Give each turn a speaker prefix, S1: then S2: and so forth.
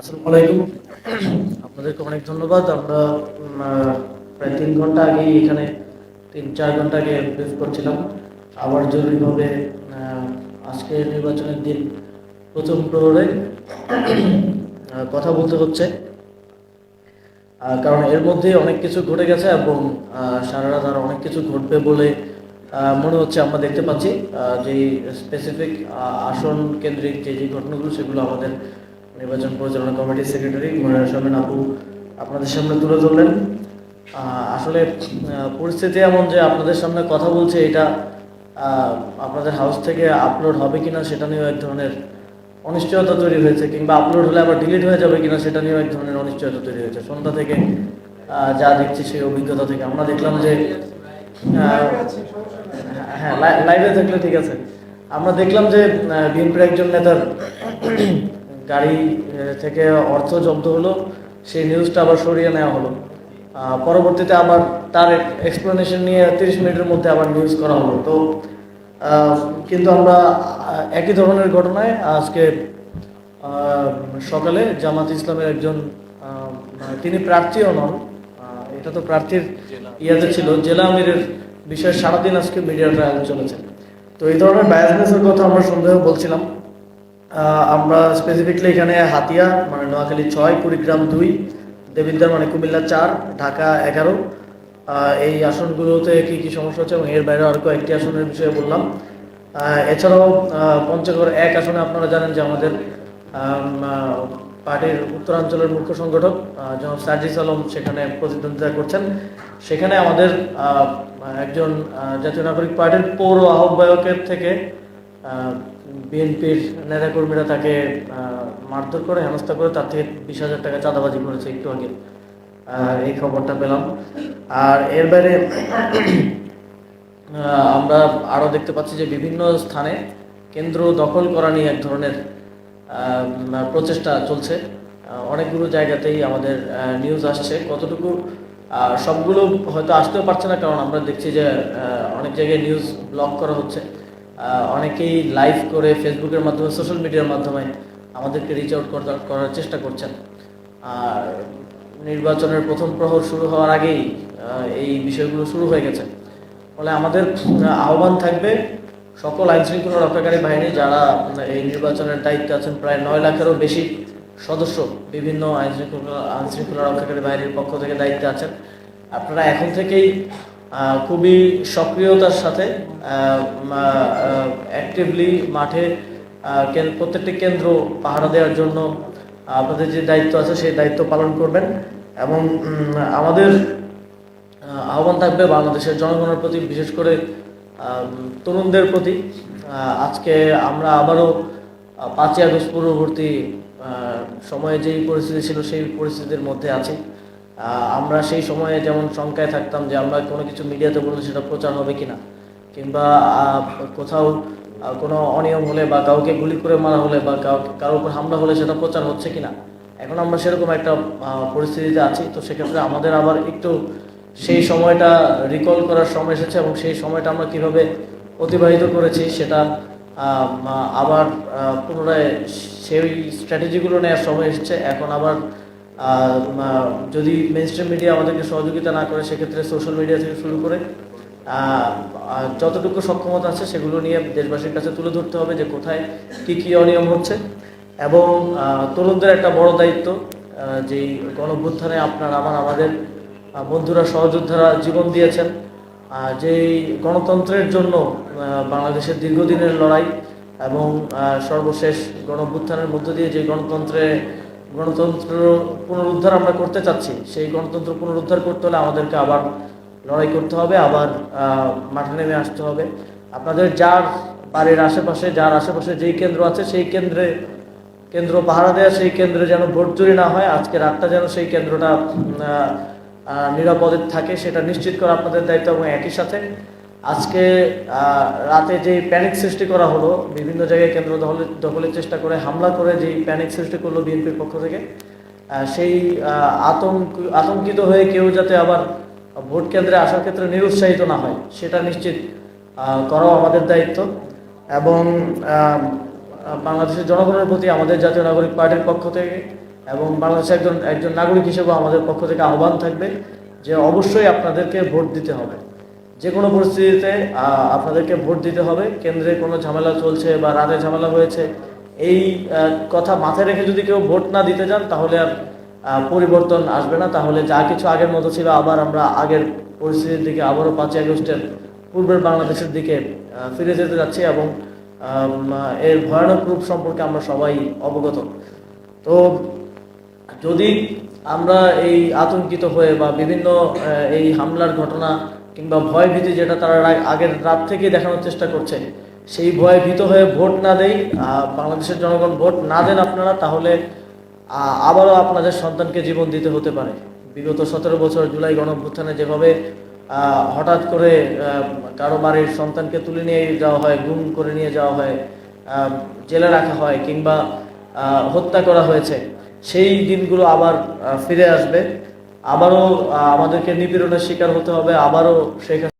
S1: আসসালামু আলাইকুম। আপনাদেরকে অনেক ধন্যবাদ। আমরা প্রায় তিন ঘণ্টা আগে এখানে তিন, চার ঘণ্টা আগে ব্রিফ করছিলাম। আবার জরুরিভাবে আজকে নির্বাচনের দিন প্রথম প্রহরে কথা বলতে হচ্ছে। কারণ এর মধ্যে অনেক কিছু ঘটে গেছে এবং সারা রাত আর অনেক কিছু ঘটবে বলে মনে হচ্ছে আমরা দেখতে পাচ্ছি। যে স্পেসিফিক আসন কেন্দ্রিক যে যে ঘটনাগুলো, সেগুলো আমাদের নির্বাচন পরিচালনা কমিটির সেক্রেটারি মনিরা শামিন আপু আপনাদের সামনে তুলে ধরলেন। আসলে পরিস্থিতি এমন যে আপনাদের সামনে কথা বলছে, এটা আপনাদের হাউস থেকে আপলোড হবে কিনা সেটা নিয়েও এক ধরনের অনিশ্চয়তা তৈরি হয়েছে, কিংবা আপলোড হলে আবার ডিলিট হয়ে যাবে কিনা সেটা নিয়েও এক ধরনের অনিশ্চয়তা তৈরি হয়েছে। সন্ধ্যা থেকে যা দেখছি সেই অভিজ্ঞতা থেকে আমরা দেখলাম যে হ্যাঁ লাই- লাইভে থাকলে ঠিক আছে। আমরা দেখলাম যে বিএনপির একজন নেতার গাড়ি থেকে অর্থ জব্দ হলো সেই নিউজটা আবার সরিয়ে নেওয়া হলো। পরবর্তীতে আবার তার এক্সপ্লেনেশন নিয়ে তিরিশ মিনিটের মধ্যে আবার নিউজ করা হলো। তো কিন্তু আমরা একই ধরনের ঘটনায় আজকে সকালে জামাত ইসলামের একজন আহ, তিনি প্রার্থীও নন। এটা তো প্রার্থীর ইয়াতে ছিল। জেলা আমিরের বিষয়ে সারাদিন আজকে মিডিয়া ট্রায়াল চলেছে তো এই ধরনের বায়াসনেসের কথা আমরা সন্দেহ বলছিলাম। আমরা স্পেসিফিকলি এখানে হাতিয়া মানে নোয়াখালী ছয়, কুড়িগ্রাম দুই, দেবিদ্বার মানে কুমিল্লা চার, ঢাকা এগারো। এই আসনগুলোতে কি কি সমস্যা হচ্ছে এবং এর বাইরে আর কয়েকটি আসনের বিষয়ে বললাম। এছাড়াও পঞ্চগড় এক আসনে আপনারা জানেন যে আমাদের পার্টির উত্তরাঞ্চলের মুখ্য সংগঠক জনাব সার্জিস আলম সেখানে প্রতিদ্বন্দ্বিতা করছেন। সেখানে আমাদের একজন জাতীয় নাগরিক পার্টির পৌর আহ্বায়কের থেকে বিএনপির নেতাকর্মীরা তাকে মারধর করে, হেনস্থা করে, তার থেকে বিশ হাজার টাকা চাঁদাবাজি করেছে একটু আগে। এই খবরটা পেলাম। আর এর বাইরে আমরা আরও দেখতে পাচ্ছি যে বিভিন্ন স্থানে কেন্দ্র দখল করা নিয়ে এক ধরনের প্রচেষ্টা চলছে। অনেকগুলো জায়গাতেই আমাদের নিউজ আসছে। কতটুকু সবগুলো হয়তো আসতেও পারছে না, কারণ আমরা দেখছি যে অনেক জায়গায় নিউজ ব্লক করা হচ্ছে। অনেকেই লাইভ করে ফেসবুকের মাধ্যমে সোশ্যাল মিডিয়ার মাধ্যমে আমাদেরকে রিচ আউট করার চেষ্টা করছেন। আর নির্বাচনের প্রথম প্রহর শুরু হওয়ার আগেই এই বিষয়গুলো শুরু হয়ে গেছে। ফলে আমাদের আহ্বান থাকবে সকল আইন শৃঙ্খলা রক্ষাকারী বাহিনী, যারা এই নির্বাচনের দায়িত্বে আছেন, প্রায় নয় লাখেরও বেশি সদস্য বিভিন্ন আইন শৃঙ্খলা আইন শৃঙ্খলা রক্ষাকারী বাহিনীর পক্ষ থেকে দায়িত্বে আছেন। আপনারা এখন থেকেই খুবই সক্রিয়তার সাথে অ্যাক্টিভলি মাঠে প্রত্যেকটি কেন্দ্র পাহারা দেওয়ার জন্য আপনাদের যে দায়িত্ব আছে সেই দায়িত্ব পালন করবেন এবং আমাদের আহ্বান থাকবে বাংলাদেশের জনগণের প্রতি, বিশেষ করে তরুণদের প্রতি। আজকে আমরা আবারও পাঁচই আগস্ট পূর্ববর্তী সময়ে যেই পরিস্থিতি ছিল সেই পরিস্থিতির মধ্যে আছি। আমরা সেই সময়ে যেমন শঙ্কায় থাকতাম যে আমরা কোনো কিছু মিডিয়াতে বললে সেটা প্রচার হবে কি না কিংবা কোথাও কোনো অনিয়ম হলে বা কাউকে গুলি করে মারা হলে বা কারোর উপর হামলা হলে সেটা প্রচার হচ্ছে কি না এখন আমরা সেরকম একটা পরিস্থিতিতে আছি। তো সেক্ষেত্রে আমাদের আবার একটু সেই সময়টা রিকল করার সময় এসেছে এবং সেই সময়টা আমরা কীভাবে অতিবাহিত করেছি সেটা আবার পুনরায় সেই স্ট্র্যাটেজিগুলো নেওয়ার সময় এসেছে। এখন আবার যদি মেন স্ট্রিম মিডিয়া আমাদেরকে সহযোগিতা না করে, সেক্ষেত্রে সোশ্যাল মিডিয়া থেকে শুরু করে যতটুকু সক্ষমতা আছে, সেগুলো নিয়ে দেশবাসীর কাছে তুলে ধরতে হবে যে কোথায় কি কি অনিয়ম হচ্ছে। এবং তরুণদের একটা বড় দায়িত্ব যেই গণভ্যুত্থানে আপনার, আমার, আমাদের বন্ধুরা, সহযোদ্ধারা জীবন দিয়েছেন। যেই গণতন্ত্রের জন্য বাংলাদেশের দীর্ঘদিনের লড়াই এবং সর্বশেষ গণভ্যুত্থানের মধ্য দিয়ে যে গণতন্ত্রে গণতন্ত্র পুনরুদ্ধার আমরা করতে চাচ্ছি, সেই গণতন্ত্র পুনরুদ্ধার করতে হলে আমাদেরকে আবার লড়াই করতে হবে, আবার মাঠে নেমে আসতে হবে। আপনাদের যার বাড়ির আশেপাশে, যার আশেপাশে যেই কেন্দ্র আছে, সেই কেন্দ্রে, কেন্দ্র পাহারা দেওয়া সেই কেন্দ্রে যেন ভোট চুরি না হয়, আজকে রাতটা যেন সেই কেন্দ্রটা নিরাপদে থাকে, সেটা নিশ্চিত করা আপনাদের দায়িত্ব এবং একই সাথে আজকে রাতে যে প্যানিক সৃষ্টি করা হলো, বিভিন্ন জায়গায় কেন্দ্র দখলের দখলের চেষ্টা করে হামলা করে যেই প্যানিক সৃষ্টি করল বিএনপির পক্ষ থেকে সেই আতঙ্ক আতঙ্কিত হয়ে কেউ যাতে আবার ভোট কেন্দ্রে আসার ক্ষেত্রে নিরুৎসাহিত না হয়, সেটা নিশ্চিত করাও আমাদের দায়িত্ব। এবং বাংলাদেশের জনগণের প্রতি আমাদের জাতীয় নাগরিক পার্টির পক্ষ থেকে এবং বাংলাদেশের একজন একজন নাগরিক হিসেবে আমাদের পক্ষ থেকে আহ্বান থাকবে যে অবশ্যই আপনাদেরকে ভোট দিতে হবে। যে কোনো পরিস্থিতিতে আপনাদেরকে ভোট দিতে হবে। কেন্দ্রে কোনো ঝামেলা চলছে বা রাতে ঝামেলা হয়েছে, এই কথা মাথায় রেখে যদি কেউ ভোট না দিতে যান, তাহলে আর পরিবর্তন আসবে না। তাহলে যা কিছু আগের মতো ছিল, আবার আমরা আগের পরিস্থিতির দিকে আবারও পাঁচই আগস্টের পূর্বের বাংলাদেশের দিকে ফিরে যেতে যাচ্ছি এবং এর ভয়ানক রূপ সম্পর্কে আমরা সবাই অবগত। তো যদি আমরা এই আতঙ্কিত হয়ে বা বিভিন্ন এই হামলার ঘটনা কিংবা ভয় ভীতি যেটা তারা আগের রাত থেকে দেখানোর চেষ্টা করছে, সেই ভয় ভীত হয়ে ভোট না দেই বাংলাদেশের জনগণ ভোট না দেন আপনারা, তাহলে আবারও আপনাদের সন্তানকে জীবন দিতে হতে পারে। বিগত সতেরো বছর জুলাই গণঅভ্যুত্থানে যেভাবে হঠাৎ করে কারও বাড়ির সন্তানকে তুলে নিয়ে যাওয়া হয়, গুম করে নিয়ে যাওয়া হয় জেলে রাখা হয় কিংবা হত্যা করা হয়েছে, সেই দিনগুলো আবার ফিরে আসবে। আবারও আমাদেরকে নিপীড়নের শিকার হতে হবে আবারও শেখ